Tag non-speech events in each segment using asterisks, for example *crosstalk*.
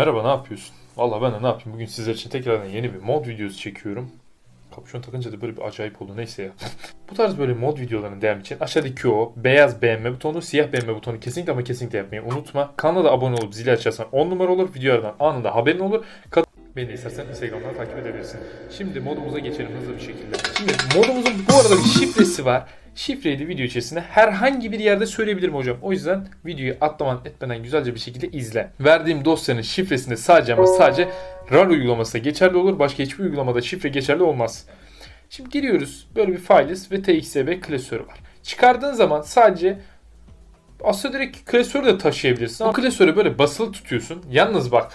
Merhaba ne yapıyorsun? Valla ben de ne yapayım bugün sizler için tekrardan yeni bir mod videosu çekiyorum. Kapşon takınca da böyle bir acayip oldu neyse ya. *laughs* Bu tarz böyle mod videoların devam için aşağıdaki o beyaz beğenme butonu, siyah beğenme butonu kesinlikle ama kesinlikle yapmayı unutma. Kanala abone olup zili açarsan 10 numara olur. Videolardan anında haberin olur. Kat Beni istersen Instagram'dan takip edebilirsin. Şimdi modumuza geçelim hızlı bir şekilde. Şimdi modumuzun bu arada bir şifresi var. Şifreyi de video içerisinde herhangi bir yerde söyleyebilirim hocam. O yüzden videoyu atlaman etmeden güzelce bir şekilde izle. Verdiğim dosyanın şifresinde sadece ama sadece RAR uygulaması geçerli olur. Başka hiçbir uygulamada şifre geçerli olmaz. Şimdi giriyoruz. Böyle bir failiz ve TXB klasörü var. Çıkardığın zaman sadece aslında direkt klasörü de taşıyabilirsin. Ama klasörü böyle basılı tutuyorsun. Yalnız bak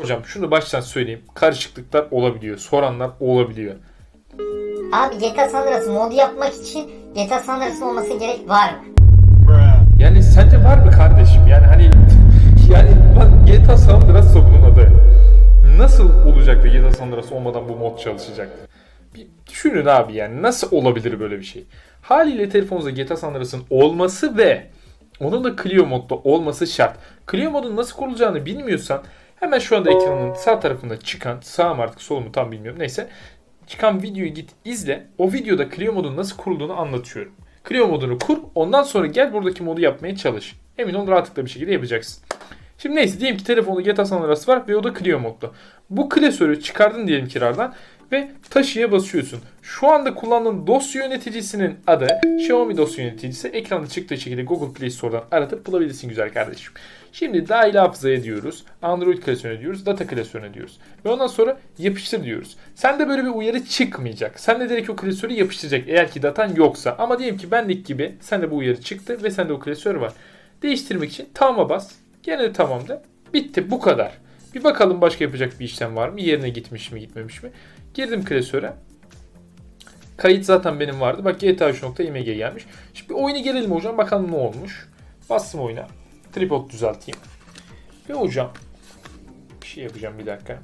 Hocam şunu baştan söyleyeyim. Karışıklıklar olabiliyor. Soranlar olabiliyor. Abi GTA San Andreas modu yapmak için GTA San Andreas'ın olması gerek var mı? Yani sence var mı kardeşim? Yani hani *laughs* yani lan GTA San Andreas bunun adı. Nasıl olacak da GTA San Andreas olmadan bu mod çalışacak? Bir düşünün abi yani nasıl olabilir böyle bir şey? Haliyle telefonunuzda GTA San Andreas'ın olması ve onun da Clio modda olması şart. Clio modun nasıl kurulacağını bilmiyorsan hemen şu anda ekranın sağ tarafında çıkan sağ mı artık sol mu tam bilmiyorum neyse çıkan videoyu git izle. O videoda Clio modun nasıl kurulduğunu anlatıyorum. Clio modunu kur ondan sonra gel buradaki modu yapmaya çalış. Emin ol rahatlıkla bir şekilde yapacaksın. Şimdi neyse diyelim ki telefonda GTA San Andreas var ve o da Clio modda. Bu klasörü çıkardın diyelim kirardan ve taşıya basıyorsun. Şu anda kullandığın dosya yöneticisinin adı Xiaomi dosya yöneticisi. Ekranda çıktığı şekilde Google Play Store'dan aratıp bulabilirsin güzel kardeşim. Şimdi dahil hafızaya diyoruz. Android klasörüne diyoruz. Data klasörüne diyoruz. Ve ondan sonra yapıştır diyoruz. Sende böyle bir uyarı çıkmayacak. Sen de direkt o klasörü yapıştıracak eğer ki datan yoksa. Ama diyelim ki bendeki gibi sende bu uyarı çıktı ve sende o klasör var. Değiştirmek için tamam'a bas. Gene de tamam de. Bitti bu kadar. Bir bakalım başka yapacak bir işlem var mı? Yerine gitmiş mi gitmemiş mi? Girdim klasöre. Kayıt zaten benim vardı. Bak GTA 3.img gelmiş. Şimdi oyunu gelelim hocam. Bakalım ne olmuş. Bastım oyuna. Tripod düzelteyim. Ve hocam bir şey yapacağım bir dakika.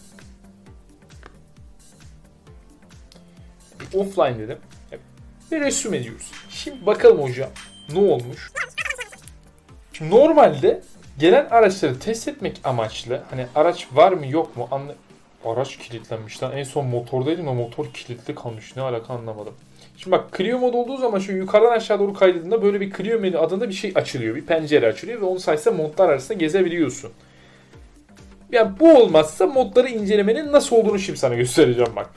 Offline dedim. Bir resim ediyoruz. Şimdi bakalım hocam ne olmuş. Şimdi normalde gelen araçları test etmek amaçlı hani araç var mı yok mu anla araç kilitlenmiş lan. En son motordaydım o motor kilitli kalmış. Ne alaka anlamadım. Şimdi bak Clio mod olduğu zaman şu yukarıdan aşağı doğru kaydırdığında böyle bir Clio menü adında bir şey açılıyor. Bir pencere açılıyor ve onu sayesinde modlar arasında gezebiliyorsun. Yani bu olmazsa modları incelemenin nasıl olduğunu şimdi sana göstereceğim bak.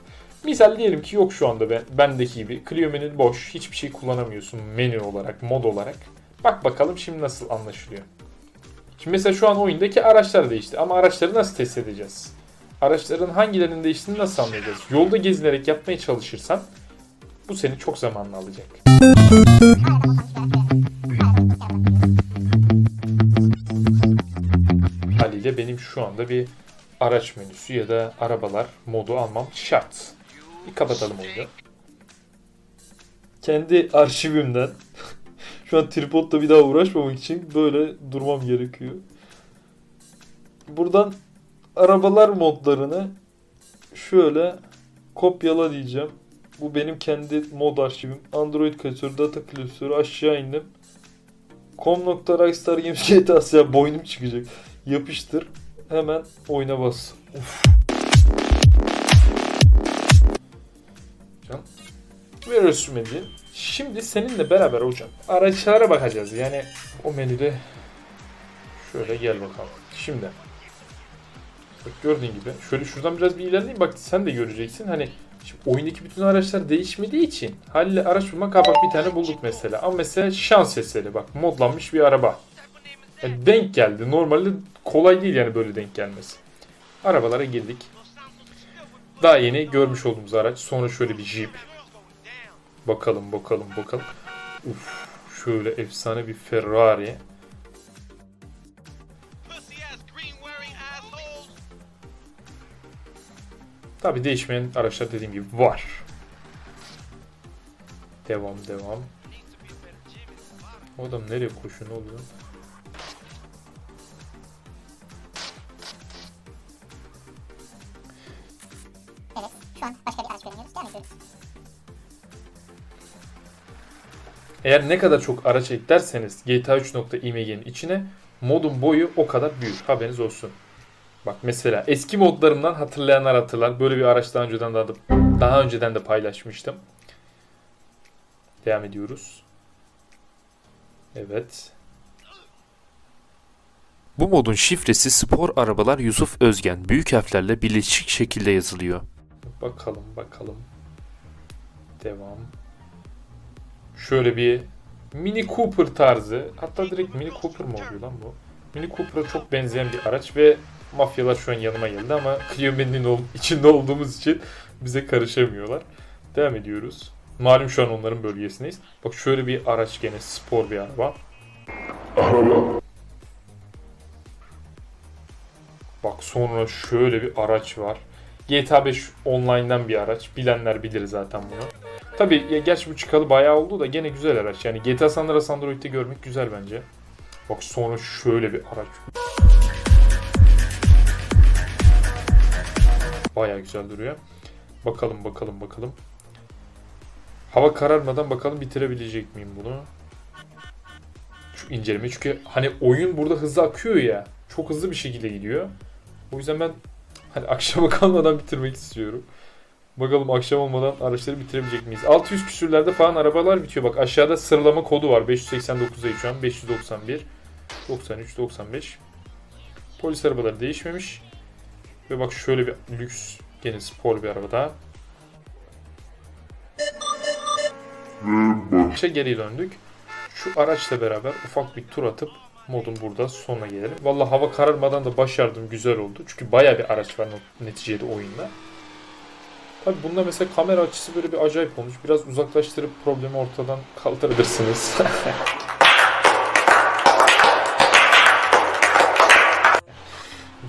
Misal diyelim ki yok şu anda ben, bendeki gibi. Clio menü boş. Hiçbir şey kullanamıyorsun menü olarak, mod olarak. Bak bakalım şimdi nasıl anlaşılıyor. Şimdi mesela şu an oyundaki araçlar değişti ama araçları nasıl test edeceğiz? Araçların hangilerinin değiştiğini nasıl anlayacağız? Yolda gezinerek yapmaya çalışırsan bu seni çok zamanla alacak. Haliyle benim şu anda bir araç menüsü ya da arabalar modu almam şart. Bir kapatalım oyunu. Kendi arşivimden *laughs* şu an tripodla bir daha uğraşmamak için böyle durmam gerekiyor. Buradan arabalar modlarını şöyle kopyala diyeceğim. Bu benim kendi mod arşivim. Android klasörü, data klasörü aşağı indim. com.rockstar Games GTA'sı ya boynum çıkacak. Yapıştır. Hemen oyuna bas. Hocam. Ve resmedi. Şimdi seninle beraber hocam araçlara bakacağız. Yani o menüde şöyle gel bakalım. Şimdi Bak gördüğün gibi. Şöyle şuradan biraz bir ilerleyeyim. Bak sen de göreceksin. Hani şimdi oyundaki bütün araçlar değişmediği için haliyle araç bulmak ha bak bir tane bulduk mesela. Ama mesela şans eseri bak modlanmış bir araba. Yani denk geldi. Normalde kolay değil yani böyle denk gelmesi. Arabalara girdik. Daha yeni görmüş olduğumuz araç. Sonra şöyle bir Jeep. Bakalım bakalım bakalım. Uf, şöyle efsane bir Ferrari. Tabi değişmeyen araçlar dediğim gibi var. Devam devam. O adam nereye koşuyor ne oluyor? Eğer ne kadar çok araç eklerseniz GTA 3.img'nin içine modun boyu o kadar büyür. Haberiniz olsun. Bak mesela eski modlarımdan hatırlayanlar hatırlar. Böyle bir araç daha önceden de daha önceden de paylaşmıştım. Devam ediyoruz. Evet. Bu modun şifresi spor arabalar Yusuf Özgen büyük harflerle birleşik şekilde yazılıyor. Bakalım bakalım. Devam. Şöyle bir Mini Cooper tarzı. Hatta direkt Mini Cooper mı oluyor lan bu? Mini Cooper'a çok benzeyen bir araç ve mafyalar şu an yanıma geldi ama *laughs* Clio'nun ol- içinde olduğumuz için bize karışamıyorlar. Devam ediyoruz. Malum şu an onların bölgesindeyiz. Bak şöyle bir araç gene spor bir araba. Bak sonra şöyle bir araç var. GTA 5 online'dan bir araç. Bilenler bilir zaten bunu. Tabi ya gerçi bu çıkalı bayağı oldu da gene güzel araç. Yani GTA San Andreas Android'de görmek güzel bence. Bak sonra şöyle bir araç. Bayağı güzel duruyor. Bakalım bakalım bakalım. Hava kararmadan bakalım bitirebilecek miyim bunu? Şu inceleme çünkü hani oyun burada hızlı akıyor ya. Çok hızlı bir şekilde gidiyor. O yüzden ben hani *laughs* akşama kalmadan bitirmek istiyorum. Bakalım akşam olmadan araçları bitirebilecek miyiz? 600 küsürlerde falan arabalar bitiyor. Bak aşağıda sıralama kodu var. 589'dayız şu an. 591, 93, 95. Polis arabaları değişmemiş. Ve bak şöyle bir lüks gene spor bir araba daha. İşe geri döndük. Şu araçla beraber ufak bir tur atıp modun burada sonuna gelelim. Vallahi hava kararmadan da başardım. Güzel oldu. Çünkü baya bir araç var neticede oyunda. Tabi bunda mesela kamera açısı böyle bir acayip olmuş. Biraz uzaklaştırıp problemi ortadan kaldırırsınız. *laughs*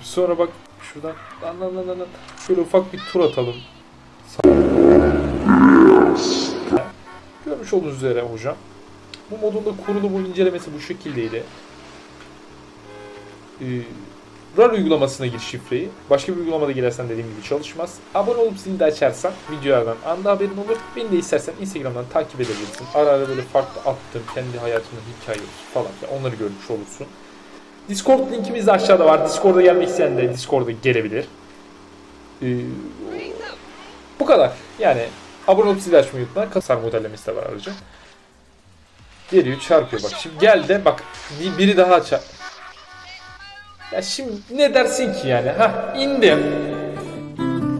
Sonra bak şuradan lan lan lan lan. şöyle ufak bir tur atalım. Görmüş olduğunuz üzere hocam. Bu modun da kurulumu incelemesi bu şekildeydi. Ee, RAR uygulamasına gir şifreyi. Başka bir uygulamada girersen dediğim gibi çalışmaz. Abone olup zili de açarsan videolardan anda haberin olur. Beni de istersen Instagram'dan takip edebilirsin. Ara ara böyle farklı attığım kendi hayatımda hikaye falan filan onları görmüş olursun. Discord linkimiz de aşağıda var. Discord'a gelmek isteyen de Discord'a gelebilir. Ee, bu kadar. Yani abone olup zili açmayı unutma. Kasar modellemesi de var ayrıca. Geliyor çarpıyor bak. Şimdi gel de bak bir- biri daha çarp. Ya şimdi ne dersin ki yani? Ha indim.